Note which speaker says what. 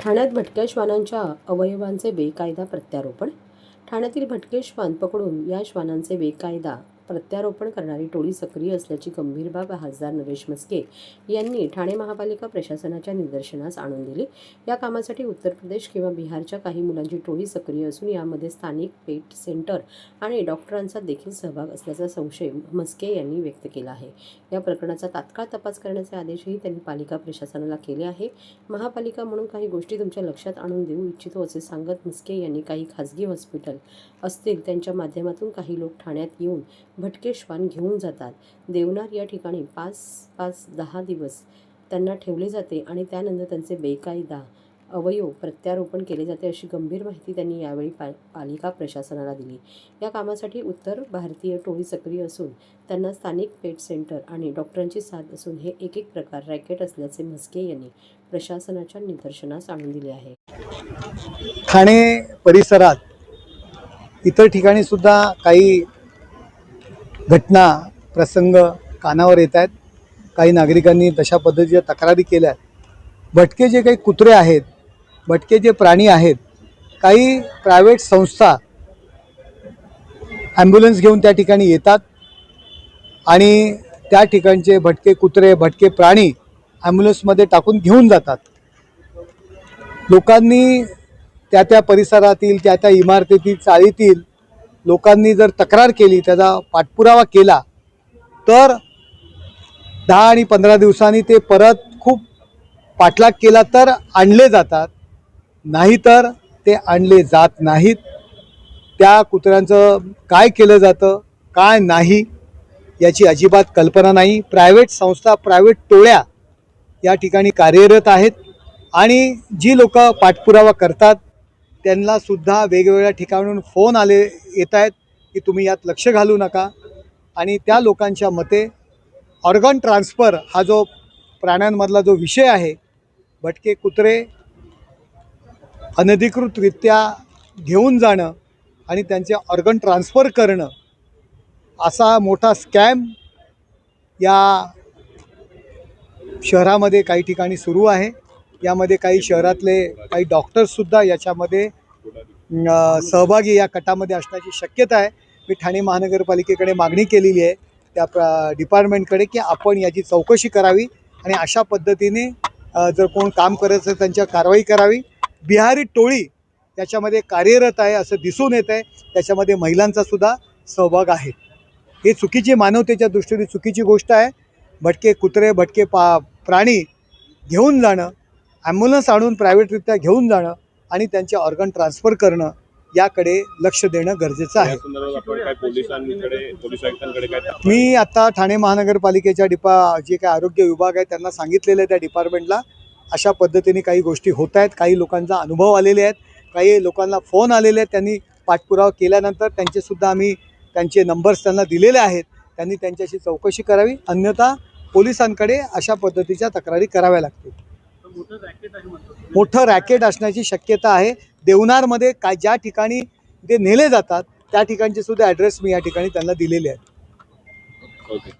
Speaker 1: ठाण्यात भटक्या श्वानांच्या अवयवांचे बेकायदा प्रत्यारोपण ठाण्यातील भटके श्वान पकडून या श्वानांचे बेकायदा प्रत्यारोपण करणारी टोळी सक्रिय असल्याची गंभीर बाब खासदार नरेश म्हस्के यांनी ठाणे महापालिका प्रशासनाच्या निदर्शनास आणून दिली. या कामासाठी उत्तर प्रदेश किंवा बिहारच्या काही मुलांची टोळी सक्रिय असून यामध्ये स्थानिक पेट सेंटर आणि डॉक्टरांचा देखील सहभाग असल्याचा संशय म्हस्के यांनी व्यक्त केला आहे. या प्रकरणाचा तात्काळ तपास करण्याचे आदेशही त्यांनी पालिका प्रशासनाला केले आहे. महापालिका म्हणून काही गोष्टी तुमच्या लक्षात आणून देऊ इच्छितो असे सांगत म्हस्के यांनी काही खाजगी हॉस्पिटल असतील त्यांच्या माध्यमातून काही लोक ठाण्यात येऊन भटके श्वान घेऊन जातात. देवनार या ठिकाणी पाच पाच दहा दिवस त्यांना ठेवले जाते आणि त्यानंतर त्यांचे बेकायदा अवयव प्रत्यारोपण केले जाते अशी गंभीर माहिती त्यांनी यावेळी पा पालिका प्रशासनाला दिली. या कामासाठी उत्तर भारतीय टोळी सक्रिय असून त्यांना स्थानिक पेट सेंटर आणि डॉक्टरांची साथ असून हे एक एक प्रकार रॅकेट असल्याचे म्हस्के यांनी प्रशासनाच्या निदर्शनास आणून दिले आहे.
Speaker 2: ठाणे परिसरात इतर ठिकाणी सुद्धा काही घटना प्रसंग कानावर येत आहेत. काही नागरिकांनी तशा पद्धतीच्या तक्रारी केल्या आहेत. भटके जे काही कुत्रे आहेत भटके जे प्राणी आहेत काही प्रायव्हेट संस्था ॲम्ब्युलन्स घेऊन त्या ठिकाणी येतात आणि त्या ठिकाणचे भटके कुत्रे भटके प्राणी ॲम्ब्युलन्समध्ये टाकून घेऊन जातात. लोकांनी त्या त्या परिसरातील त्या त्या इमारतीतील चाळीतील लोकांनी जर तक्रार केली त्याचा पाठपुरावा केला तर दहा आणि पंधरा दिवसांनी ते परत खूप पाठलाग केला तर आणले जातात. नाहीतर ते आणले जात नाहीत. त्या कुत्र्यांचं काय केलं जातं काय नाही याची अजिबात कल्पना नाही. प्रायव्हेट संस्था प्रायव्हेट टोळ्या या ठिकाणी कार्यरत आहेत आणि जी लोक पाठपुरावा करतात त्यांना सुद्धा वेगवेगळ्या ठिकाणून फोन आले येत आहेत की तुम्ही यात लक्ष घालू नका. आणि त्या लोकांच्या मते ऑर्गन ट्रान्सफर हा जो प्राण्यांमधला जो विषय आहे भटके कुत्रे अनधिकृतरित्या घेऊन जाणं आणि त्यांचे ऑर्गन ट्रान्सफर करणं असा मोठा स्कॅम या शहरामध्ये काही ठिकाणी सुरू आहे. यामध्ये काही शहरातले काही डॉक्टर्ससुद्धा याच्यामध्ये सहभागी या कटामध्ये असण्याची शक्यता आहे. मी ठाणे महानगरपालिकेकडे मागणी केलेली आहे त्या प्र डिपार्टमेंटकडे की आपण याची चौकशी करावी आणि अशा पद्धतीने जर कोण काम करत असेल त्यांच्या कारवाई करावी. बिहारी टोळी याच्यामध्ये कार्यरत आहे असं दिसून येत आहे. त्याच्यामध्ये महिलांचा सुद्धा सहभाग आहे. ही चुकीची मानवतेच्या दृष्टीने चुकीची गोष्ट आहे. भटके कुत्रे भटके पा प्राणी घेऊन जाणं ॲम्ब्युलन्स आणून प्रायव्हेटरित्या घेऊन जाणं आणि त्यांचे ऑर्गन ट्रान्सफर करणं याकडे लक्ष देणं गरजेचं आहे.
Speaker 3: काय काय
Speaker 2: मी आता ठाणे महानगरपालिकेच्या डिपा जे काही आरोग्य विभाग आहे त्यांना सांगितलेलं आहे त्या डिपार्टमेंटला. अशा पद्धतीने काही गोष्टी होत आहेत काही लोकांचा अनुभव आलेले आहेत काही लोकांना फोन आलेले आहेत त्यांनी पाठपुरावा केल्यानंतर त्यांचेसुद्धा आम्ही त्यांचे नंबर्स त्यांना दिलेले आहेत. त्यांनी त्यांच्याशी चौकशी करावी अन्यथा पोलिसांकडे अशा पद्धतीच्या तक्रारी कराव्या लागतील. मोठं रॅकेट असण्याची शक्यता आहे. देवनारमध्ये काय ज्या ठिकाणी ते नेले जातात त्या ठिकाणचे सुद्धा ॲड्रेस मी या ठिकाणी त्यांना दिलेले आहेत.
Speaker 3: ओके